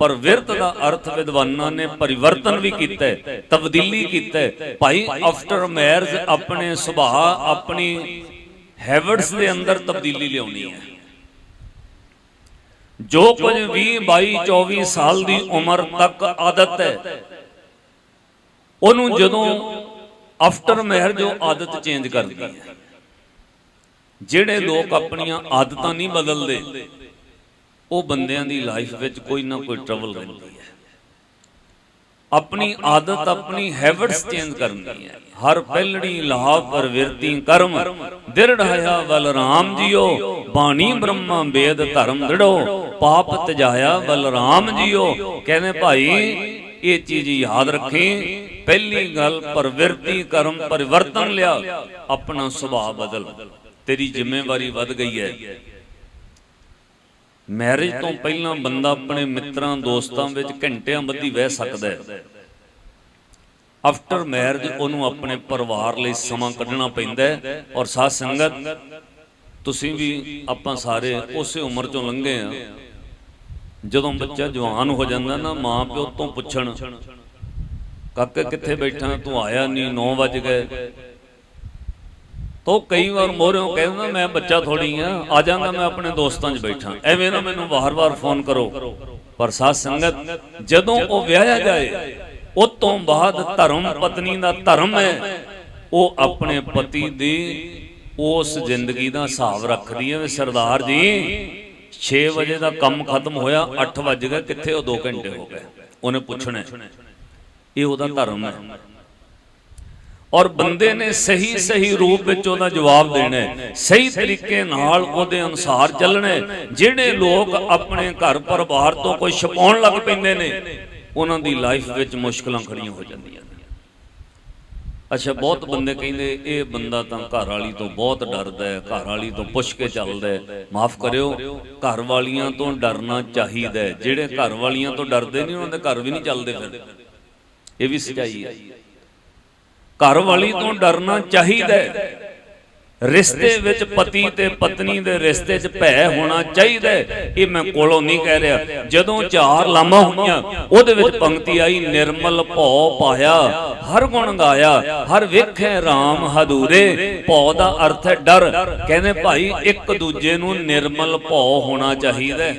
ਪਰ ਵਿਰਤ ਦਾ ਅਰਥ ਵਿਦਵਾਨਾਂ ਨੇ ਪਰਿਵਰਤਨ ਵੀ ਕੀਤਾ ਹੈ, ਤਬਦੀਲੀ ਕੀਤਾ ਹੈ। ਭਾਈ ਆਫਟਰ ਮੈਰਿਜ ਆਪਣੇ ਸੁਭਾਅ, ਆਪਣੀ ਹੈਬਿਟਸ ਦੇ ਅੰਦਰ ਤਬਦੀਲੀ ਲਿਆਉਣੀ ਹੈ। ਜੋ ਕੁਝ 20 22 24 ਸਾਲ ਦੀ ਉਮਰ ਤੱਕ ਆਦਤ ਹੈ, ਉਹਨੂੰ ਜਦੋਂ ਆਫਟਰ ਮੈਰਿਜ ਉਹ ਆਦਤ ਚੇਂਜ ਕਰਦੀ ਹੈ। ਜਿਹੜੇ ਲੋਕ ਆਪਣੀਆਂ ਆਦਤਾਂ ਨਹੀਂ ਬਦਲਦੇ ਉਹ ਬੰਦਿਆਂ ਦੀ ਲਾਈਫ ਵਿੱਚ ਕੋਈ ਨਾ ਕੋਈ ਟਰਬਲ ਰਹਿੰਦੀ ਹੈ। ਆਪਣੀ ਆਦਤ ਆਪਣੀ ਹੈਬਿਟਸ ਚੇਂਜ ਕਰਨੀ ਹੈ। ਹਰ ਪਹਿਲੜੀ ਲਾਭ ਪਰਵਿਰਤੀ ਕਰਮ ਦਿਰੜਾਇਆ ਬਲਰਾਮ ਜੀਓ, ਬਾਣੀ ਬ੍ਰਹਮਾ ਵੇਦ ਧਰਮ ਦੜੋ ਪਾਪ ਤਜਾਇਆ ਬਲਰਾਮ ਜੀਓ। ਕਹਿੰਦੇ ਭਾਈ, ਇਹ ਚੀਜ਼ ਯਾਦ ਰੱਖੀ, ਪਹਿਲੀ ਗੱਲ ਪਰਵਿਰਤੀ ਕਰਮ ਪਰਿਵਰਤਨ ਲਿਆ, ਆਪਣਾ ਸੁਭਾਅ ਬਦਲ। ਤੇਰੀ ਜ਼ਿੰਮੇਵਾਰੀ ਵੱਧ ਗਈ ਹੈ। ਮੈਰਿਜ ਤੋਂ ਪਹਿਲਾਂ ਬੰਦਾ ਆਪਣੇ ਮਿੱਤਰਾਂ, ਦੋਸਤਾਂ ਵਿੱਚ ਘੰਟਿਆਂ ਬੱਧੀ ਵਹਿ ਸਕਦਾ ਹੈ। ਆਫਟਰ ਮੈਰਿਜ ਉਹਨੂੰ ਆਪਣੇ ਪਰਿਵਾਰ ਲਈ ਸਮਾਂ ਕੱਢਣਾ ਪੈਂਦਾ ਹੈ ਔਰ ਸਾਧ ਸੰਗਤ, ਤੁਸੀਂ ਵੀ ਆਪਾਂ ਸਾਰੇ ਉਸੇ ਉਮਰ ਚੋਂ ਲੰਘੇ ਆ ਜਦੋਂ ਬੱਚਾ ਜਵਾਨ ਹੋ ਜਾਂਦਾ ਨਾ ਮਾਂ ਪਿਓ ਤੋਂ ਪੁੱਛਣ, ਕਾਕਾ, ਕਿੱਥੇ ਬੈਠਾ? ਤੂੰ ਆਇਆ ਨਹੀਂ 9 ਵਜ ਗਏ। ਤੋ ਕਈ ਵਾਰ ਮੋਹਰਿਓ ਕਹਿੰਦਾ ਮੈਂ ਬੱਚਾ ਥੋੜੀ ਆ ਆ ਜਾਗਾ ਮੈਂ ਆਪਣੇ ਦੋਸਤਾਂ 'ਚ ਬੈਠਾ। ਐਵੇਂ ਨਾ ਮੈਨੂੰ ਵਾਰ-ਵਾਰ ਫੋਨ ਕਰੋ। ਪਰ ਸਾਧ ਸੰਗਤ, ਜਦੋਂ ਉਹ ਵਿਆਹਿਆ ਜਾਏ, ਉਸ ਤੋਂ ਬਾਅਦ ਧਰਮ ਪਤਨੀ ਦਾ ਧਰਮ ਹੈ। ਉਹ ਆਪਣੇ ਪਤੀ ਦੀ ਉਸ ਜ਼ਿੰਦਗੀ ਦਾ ਹਿਸਾਬ ਰੱਖਦੀ ਹੈ ਵੀ ਸਰਦਾਰ ਜੀ 6 ਵਜੇ ਦਾ ਕੰਮ ਖਤਮ ਹੋਇਆ 8 ਵਜ ਗਏ, ਕਿੱਥੇ ਉਹ 2 ਘੰਟੇ ਹੋ ਗਏ? ਉਹਨੇ ਪੁੱਛਣਾ ਇਹ ਉਹਦਾ ਧਰਮ ਹੈ। ਔਰ ਬੰਦੇ ਨੇ ਸਹੀ ਸਹੀ ਰੂਪ ਵਿੱਚ ਉਹਦਾ ਜਵਾਬ ਦੇਣਾ ਸਹੀ ਤਰੀਕੇ ਨਾਲ ਉਹਦੇ ਅਨੁਸਾਰ ਚੱਲਣਾ ਜਿਹੜੇ ਲੋਕ ਆਪਣੇ ਘਰ ਪਰਿਵਾਰ ਤੋਂ ਕੋਈ ਛਪਾਉਣ ਲੱਗ ਪੈਂਦੇ ਨੇ, ਉਹਨਾਂ ਦੀ ਲਾਈਫ ਵਿੱਚ ਮੁਸ਼ਕਲਾਂ ਖੜੀਆਂ ਹੋ ਜਾਂਦੀਆਂ ਨੇ। ਅੱਛਾ, ਬਹੁਤ ਬੰਦੇ ਕਹਿੰਦੇ, ਇਹ ਬੰਦਾ ਤਾਂ ਘਰ ਵਾਲੀ ਤੋਂ ਬਹੁਤ ਡਰਦਾ ਹੈ, ਘਰ ਵਾਲੀ ਤੋਂ ਪੁੱਛ ਕੇ ਚੱਲਦਾ ਹੈ। ਮਾਫ ਕਰਿਓ, ਘਰ ਵਾਲੀਆਂ ਤੋਂ ਡਰਨਾ ਚਾਹੀਦਾ ਜਿਹੜੇ ਘਰ ਵਾਲੀਆਂ ਤੋਂ ਡਰਦੇ ਨਹੀਂ ਉਹਨਾਂ ਦੇ ਘਰ ਵੀ ਨਹੀਂ ਚੱਲਦੇ ਫਿਰ। ਇਹ ਵੀ ਸਚਾਈ ਹੈ। ਘਰ ਵਾਲੀ ਤੋਂ ਡਰਨਾ ਚਾਹੀਦਾ ਹੈ। ਰਿਸ਼ਤੇ ਵਿੱਚ ਪਤੀ ਤੇ ਪਤਨੀ ਦੇ ਰਿਸ਼ਤੇ 'ਚ ਭੈ ਹੋਣਾ ਚਾਹੀਦਾ ਇਹ ਮੈਂ ਕੋਲੋਂ ਨਹੀਂ ਕਹਿ ਰਿਹਾ। ਜਦੋਂ ਚਾਰ ਲਾਮਾਂ ਹੋਈਆਂ, ਉਹਦੇ ਵਿੱਚ ਪੰਕਤੀ ਆਈ, ਨਿਰਮਲ ਭਉ ਪਾਇਆ, ਹਰ ਗੁਣ ਗਾਇਆ, ਹਰ ਵੇਖੇ RAM ਹਦੂਰੇ ਭਉ ਦਾ ਅਰਥ ਹੈ ਡਰ। ਕਹਿੰਦੇ ਭਾਈ, ਇੱਕ ਦੂਜੇ ਨੂੰ ਨਿਰਮਲ ਭਉ ਹੋਣਾ ਚਾਹੀਦਾ